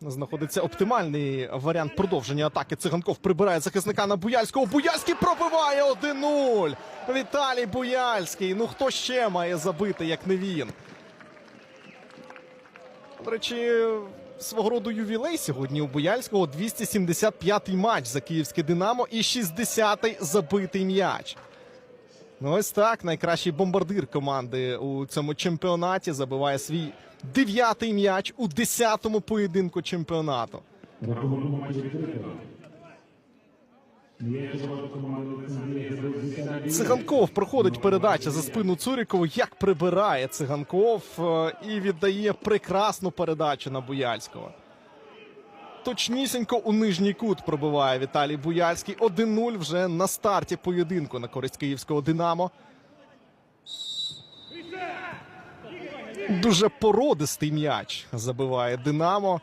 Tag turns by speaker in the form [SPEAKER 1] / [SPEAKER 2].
[SPEAKER 1] Знаходиться оптимальний варіант продовження атаки. Циганков прибирає захисника на Буяльського. Буяльський пробиває 1-0. Віталій Буяльський. Ну хто ще має забити, як не він? До речі, свого роду ювілей сьогодні у Буяльського 275-й матч за київське Динамо і 60-й забитий м'яч. Ну, ось так. Найкращий бомбардир команди у цьому чемпіонаті забиває свій дев'ятий м'яч у 10-му поєдинку чемпіонату. Циганков проходить передача за спину Цурікову. Як прибирає Циганков е, і віддає прекрасну передачу на Буяльського. Точнісінько у нижній кут пробиває Віталій Буяльський. 1-0 вже на старті поєдинку на користь київського Динамо. Дуже породистий м'яч забиває Динамо.